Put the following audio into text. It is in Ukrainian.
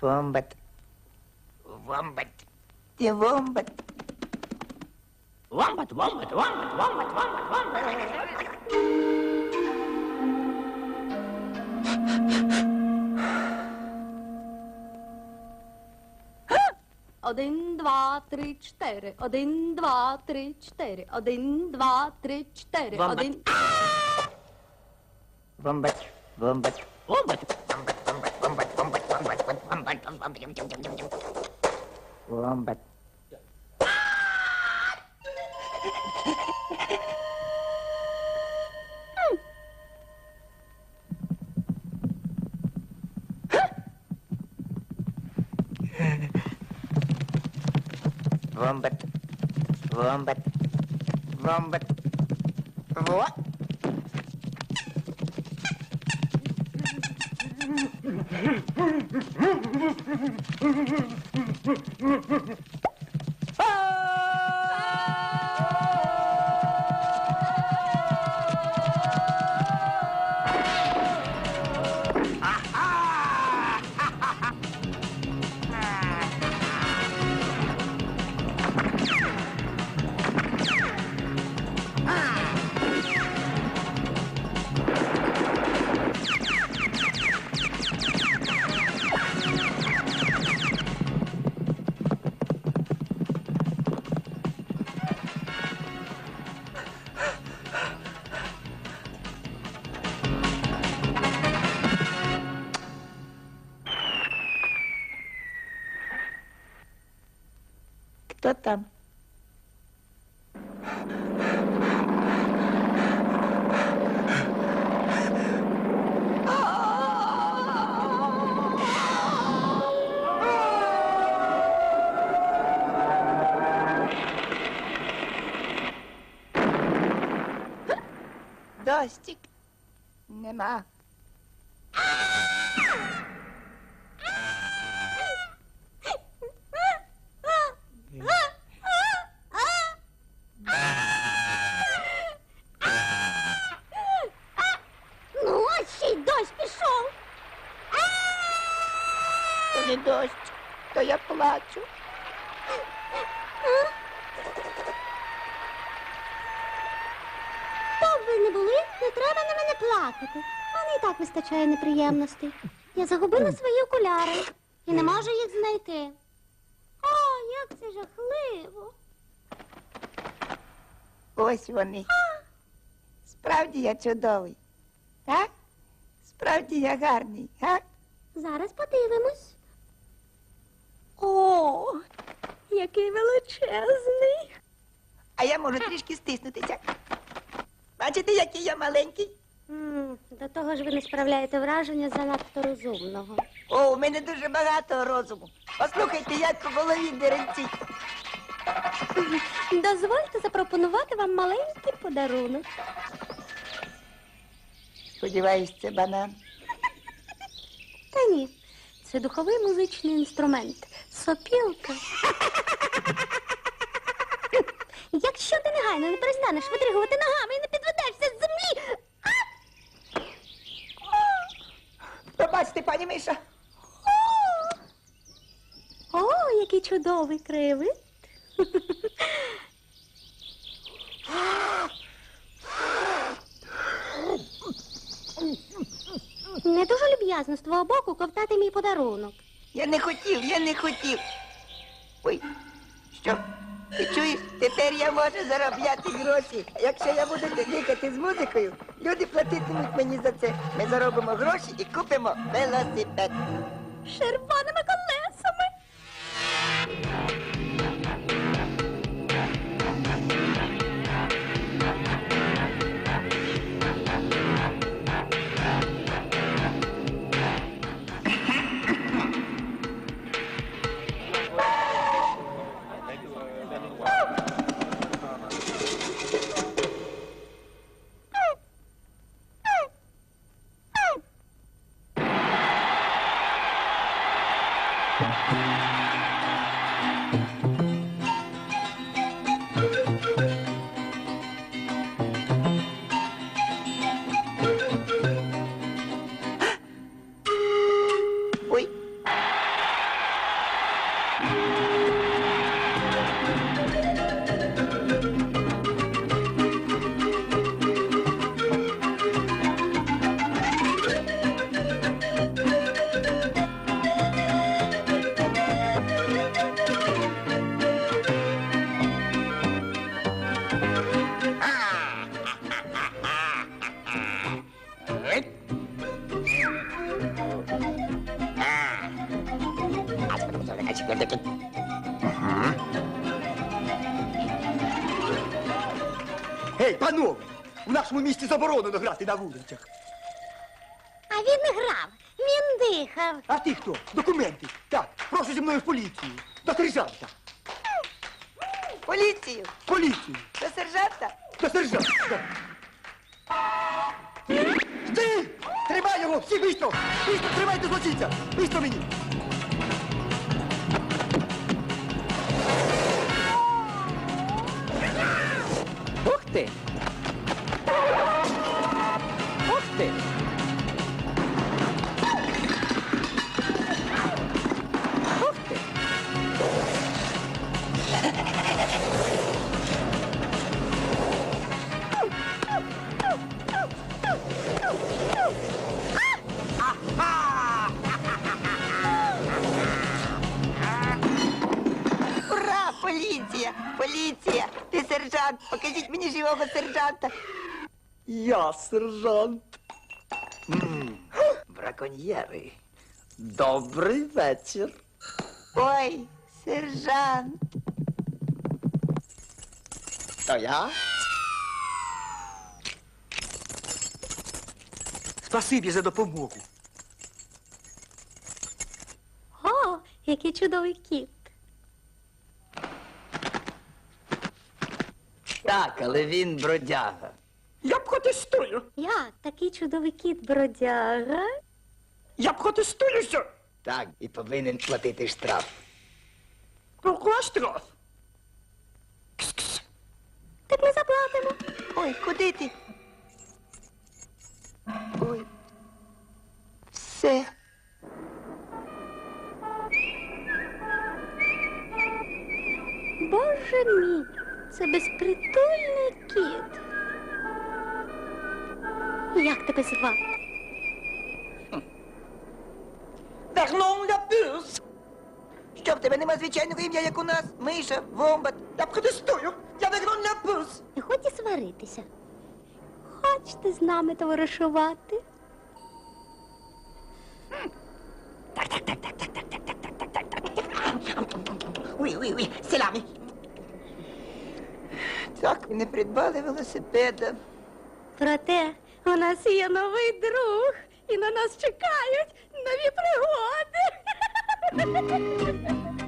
Вомбат. Вомбат. Ти вомбат. Вомбат, вомбат, вомбат, вомбат, вомбат, вомбат. Один, два, три, чотири. Один, два, три, чотири. Один, два, три, чотири. Вомбат. Один. Вомбат. Вомбат. Вомбат. Вомбат. Вомбат. Вомбат. Вомбат. Во. Mm-hmm. Кто там? Достік нема. То дощ, то я плачу. Хто б ви не були, не треба на мене плакати. Мене і так вистачає неприємностей. Я загубила свої окуляри і не можу їх знайти. О, як це жахливо. Ось вони. Справді я чудовий. Так? Справді я гарний, так? Зараз подивимось. О, який величезний. А я можу трішки стиснутися. Бачите, який я маленький? М, До того ж ви не справляєте враження занадто розумного. О, у мене дуже багато розуму. Послухайте, як у голові деренці. Дозвольте запропонувати вам маленький подарунок. Сподіваюсь, це банан. Та ні, це духовий музичний інструмент. Сопілка. Якщо ти негайно не перестанеш витригувати ногами і не підведешся з землі. Пробачте, пані Миша. О, який чудовий краєвид. Не дуже люб'язно з твого боку ковтати мій подарунок. Я не хотів, я не хотів. Ой, що? Ти чуєш? Тепер я можу заробляти гроші. Якщо я буду дихати з музикою, люди платитимуть мені за це. Ми заробимо гроші і купимо велосипед. червоними колесами. Гей, панове! У нашому місті заборонено грати на вулицях. А він не грав, він дихав. А ти хто? Документи. Так, прошу зі мною в поліцію. До сержанта. Поліцію! Поліцію. До сержанта! До сержанта. Стій! Тримай його! Всі бистро! Бистро тримайте злочинця! Бистро мені! Ух ти! Сержант! Покажіть мені живого сержанта! Я сержант. Браконьєри. Добрий вечір. Ой, сержант! То я? Спасибі за допомогу. О, який чудовий кіт. Так, але він бродяга. Я протестую. Як такий чудовий кіт бродяга? Я протестуюся. Так, і повинен платити штраф. Pourquoi штраф? Так ми заплатимо. Ой, куди ти? Ой. Все. Як тебе звати? Вернон ля пюс. Що в тебе нема звичайного ім'я, як у нас? Миша, вомбат. Я протестую. Я Вернон ля. Не ході сваритися. Хочете з нами товаришувати? Oui, oui, oui, c'est l'ami. Так, не придбали велосипеда. Проте у нас є новий друг, і на нас чекають нові пригоди.